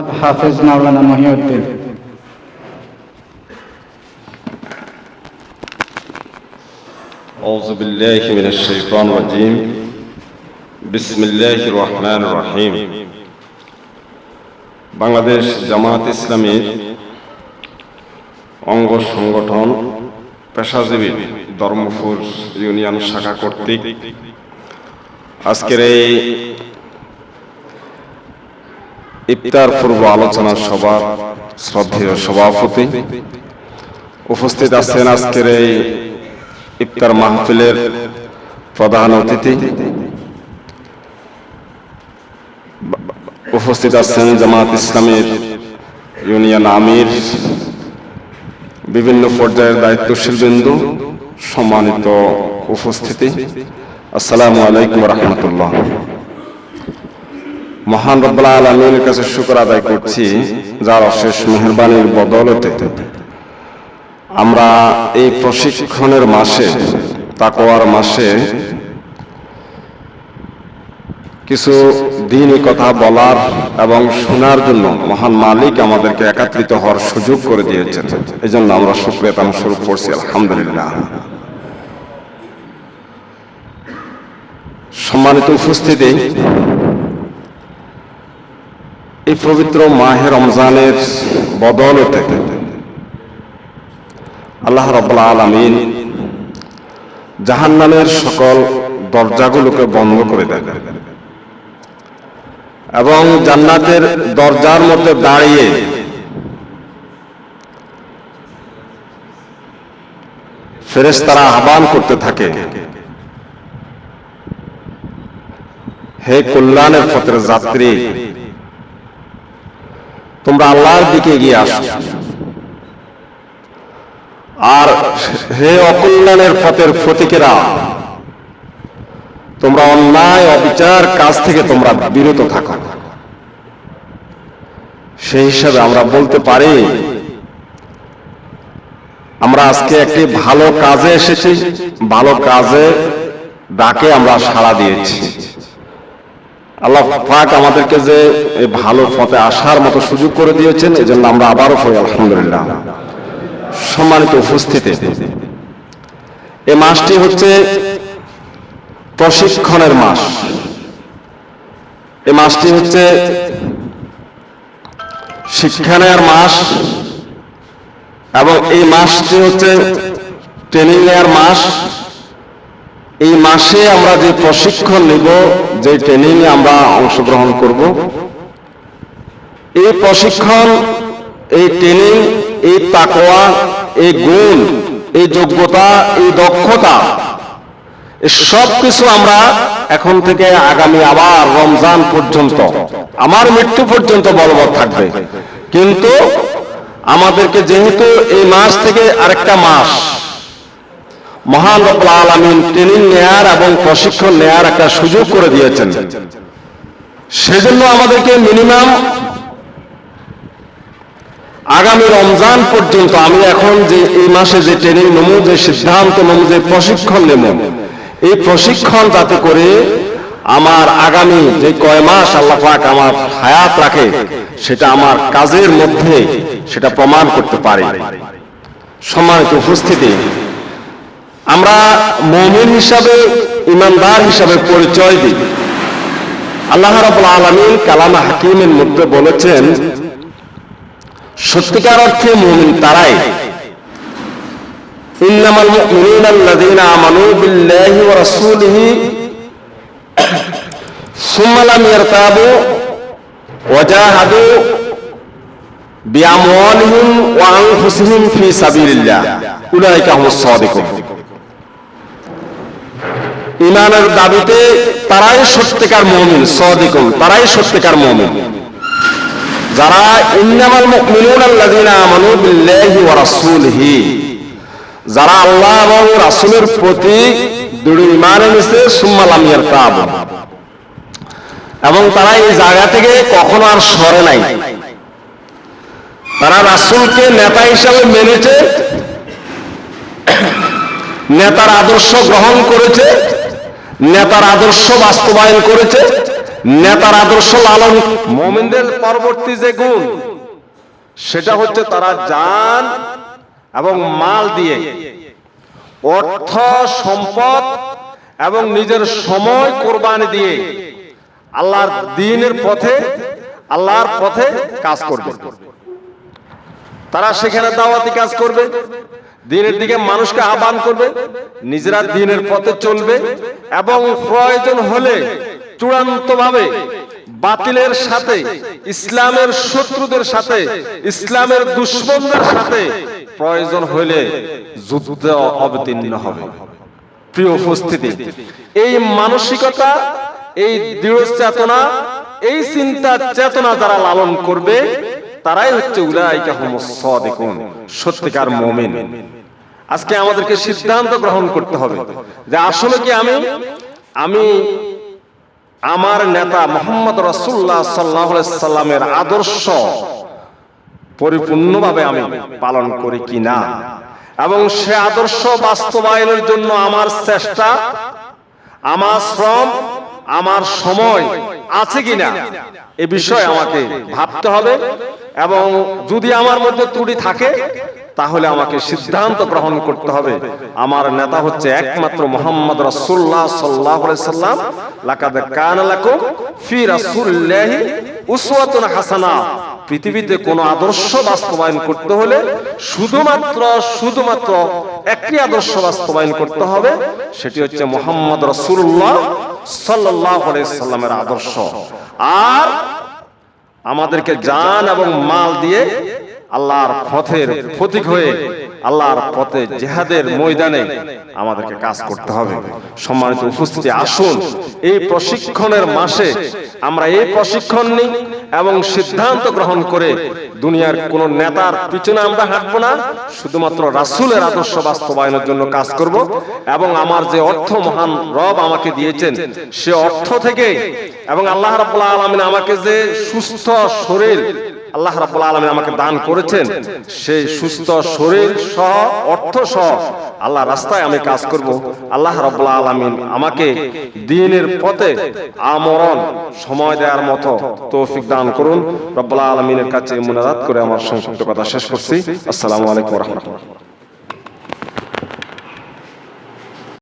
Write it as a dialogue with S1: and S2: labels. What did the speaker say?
S1: হাফেজ মাওলানা মহিউদ্দিন
S2: أعوذ بالله من الشيطان الرجيم بسم الله الرحمن الرحيم বাংলাদেশ জামাত ইসলামীর অঙ্গ সংগঠন পেশাজীবী ধর্মপুর ইউনিয়ন শাখা কর্তৃক আজকের এই ইফতার পূর্ব আলোচনা সভার শ্রদ্ধেয় সভাপতি উপস্থিত আছেন আজকের এই ইফতার মাহফিলের প্রধান অতিথি। উপস্থিত আছেন জামাত ইসলামের ইউনিয়ন আমির, বিভিন্ন পর্যায়ের দায়িত্বশীল বিন্দু, সম্মানিত উপস্থিতি। আসসালামু আলাইকুম রহমতুল্লাহ। মহান রব্বাল আলমীর কাছে শুকর আদায় করছি, যার অশেষ মেহরবানির বদলতে আমরা এই প্রশিক্ষণের মাসে তাকোয়ার মাসে কিছু দিনই কথা বলার এবং শোনার জন্য মহান মালিক আমাদেরকে একাত্রিত হওয়ার সুযোগ করে দিয়েছেন। এই জন্য আমরা শুক্রিয়া তাম শুরু করছি, আলহামদুলিল্লাহ। সম্মানিত উপস্থিতি এই পবিত্র মাহে রমজানের বদলতে আল্লাহ রব্লা আলমিন জাহান্নামের সকল দরজাগুলোকে বন্ধ করে দেন এবং জান্নাতের দরজার মধ্যে দাঁড়িয়ে ফেরেশতারা আহ্বান করতে থাকে, হে কল্যাণের পথের যাত্রী তোমরা আল্লাহর দিকে এগিয়ে আসো। আর হে অকল্যাণের পথের প্রতীকেরা তোমরা অন্যায়, অবিচার কাজ থেকে তোমরা বিরত থাকো। সেই হিসাবে আমরা বলতে পারি, আমরা আজকে একটি ভালো কাজে এসেছি, ভালো কাজে ডাকে আমরা সাড়া দিয়েছি। আল্লাহ পাক আমাদেরকে যে ভালো পথে আসার মতো সুযোগ করে দিয়েছেন এই জন্য আমরা আবারও পড়ি, আলহামদুলিল্লাহ। সম্মানিত উপস্থিতি। এই মাসটি হচ্ছে প্রশিক্ষণের মাস। এই মাসটি হচ্ছে শিক্ষা নেওয়ার মাস এবং এই মাসটি হচ্ছে ট্রেনিং নেওয়ার মাস। এই মাসে আমরা যে প্রশিক্ষণ নিব, যে ট্রেনিং আমরা অংশগ্রহণ করব, এই প্রশিক্ষণ, এই ট্রেনিং এই তাকোয়া এই গুণ, এই যোগ্যতা, এই দক্ষতা সব কিছু আমরা এখন থেকে আগামী আবার রমজান পর্যন্ত, আমার মৃত্যু পর্যন্ত বলবৎ থাকবে। কিন্তু আমাদেরকে যেহেতু এই মাস থেকে আরেকটা মাস মহান রব্লা আলমিন ট্রেনিং নেয়ার এবং প্রশিক্ষণ নেয়ার একটা সুযোগ করে দিয়েছেন। সেজন্য আমাদেরকে মিনিমাম আগামী রমজান পর্যন্ত আমি এখন যে এই মাসে যে ট্রেনিং নেব, যে সিদ্ধান্ত নেব, যে প্রশিক্ষণ নেব, এই প্রশিক্ষণ যাতে করে আমার আগামী যে কয় মাস আল্লাহ পাক আমার হায়াত রাখে, সেটা আমার কাজের মধ্যে সেটা প্রমাণ করতে পারে। সম্মানিত উপস্থিতি আমরা মমিন হিসাবে, ইমানদার হিসাবে পরিচয় দিই। আল্লাহ রাবুল আলমিন কালামা হাকিমের মধ্যে বলেছেন, সত্যিকার অর্থে মুমিন তারাই। আল্লাযীনা আমানু বিল্লাহি ওয়া রাসূলিহি, সুম্মা লাম ইয়ারতাবু ওয়া জাহাদু বিআমওয়ালিহিম ওয়া আনফুসিহিম ফি সাবিলিল্লাহ। উলাইকা হুমুস সাদিকুন। ইমানের দাবিতে তারাই সত্যিকার মুমিন, সাদিকুন, তারাই সত্যিকার মুমিন। যারা ইন্নামাল মুমিনুন আল্লাযীনা আমানু বিল্লাহি ওয়া রাসূলিহি, যারা আল্লাহ এবং রাসূলের প্রতি দৃঢ় এনেছে, সুম্মা লাম এবং তারা এই জায়গা থেকে কখনো আর সরে নাই। তারা রাসূলকে নেতা হিসাবে মেনেছে, নেতার আদর্শ গ্রহণ করেছে নেতার আদর্শ বাস্তবায়ন করেছে, নেতার আদর্শ লালন মোমিনদের পরবর্তী যে গুণ, সেটা হচ্ছে তারা জান এবং মাল দিয়ে অর্থ, সম্পদ এবং নিজের সময় কোরবানি দিয়ে আল্লাহর দিনের পথে, আল্লাহর পথে কাজ করবে। তারা সেখানে দাওয়াতি কাজ করবে। দিনের দিকে মানুষকে আহ্বান করবে, নিজেরা দিনের পথে চলবে এবং প্রয়োজন হলে চূড়ান্তভাবে বাতিলের সাথে, ইসলামের শত্রুদের সাথে, ইসলামের দুশ্মনদের সাথে প্রয়োজন হলে যুদ্ধ অবতীর্ণ হবে। প্রিয় উপস্থিতি, এই মানসিকতা, এই দৃঢ় চেতনা, এই চিন্তা চেতনা যারা লালন করবে তারাই হচ্ছে উলাইকা সত্যিকার মুমিন। আজকে আমাদেরকে সিদ্ধান্ত গ্রহণ করতে হবে যে আসলে কি আমি আমি আমার নেতা মোহাম্মদ রাসূলুল্লাহ সাল্লাল্লাহু আলাইহি সাল্লামের আদর্শ পরিপূর্ণভাবে আমি পালন করি কি না? এবং সে আদর্শ বাস্তবায়নের জন্য আমার চেষ্টা, আমার শ্রম, আমার সময় আছে কিনা এ বিষয়ে আমাকে ভাবতে হবে। এবং যদি আমার মধ্যে ত্রুটি থাকে, তাহলে আমাকে সিদ্ধান্ত গ্রহণ করতে হবে। আমার নেতা হচ্ছে একমাত্র মোহাম্মদ রাসূলুল্লাহ সাল্লাল্লাহু আলাইহি সাল্লাম। লাকাদ কানা লাকুম ফি রাসূলিল্লাহি উসওয়াতুন হাসানা। পৃথিবীতে কোন আদর্শ বাস্তবায়ন করতে হলে শুধুমাত্র শুধুমাত্র একটি আদর্শ বাস্তবায়ন করতে হবে, সেটি হচ্ছে মোহাম্মদ রাসূলুল্লাহ সাল্লাল্লাহু সাল্লামের আদর্শ। আর আমাদেরকে জান এবং মাল দিয়ে আল্লাহর পথের প্রতীক হয়ে আল্লাহর পথে জেহাদের ময়দানে আমাদেরকে কাজ করতে হবে। সম্মানিত উপস্থিতি, আসুন, এই প্রশিক্ষণের মাসে আমরা এই প্রশিক্ষণ নিই। এবং সিদ্ধান্ত গ্রহণ করে দুনিয়ার কোন নেতার পিছনে আমরা হাঁটবো না, শুধুমাত্র রাসুলের আদর্শ বাস্তবায়নের জন্য কাজ করব এবং আমার যে অর্থ মহান রব আমাকে দিয়েছেন, সে অর্থ থেকে এবং আল্লাহ রাবুল্লাহ আলমিন আমাকে যে সুস্থ শরীর আল্লাহ রাব্বুল আলামিন আমাকে দান করেছেন। সেই সুস্থ শরীর সহ, অর্থ সহ আল্লাহ রাস্তায় আমি কাজ করব। আল্লাহ রাব্বুল আলামিন আমাকে দ্বীনের পথে আমরণ সময় দেওয়ার মতো তৌফিক দান করুন। রব্বুল আলামিনের কাছে মুনাজাত করে আমার সংক্ষিপ্ত কথা শেষ করছি। আসসালামু আলাইকুম রাহমাতুল্লাহ।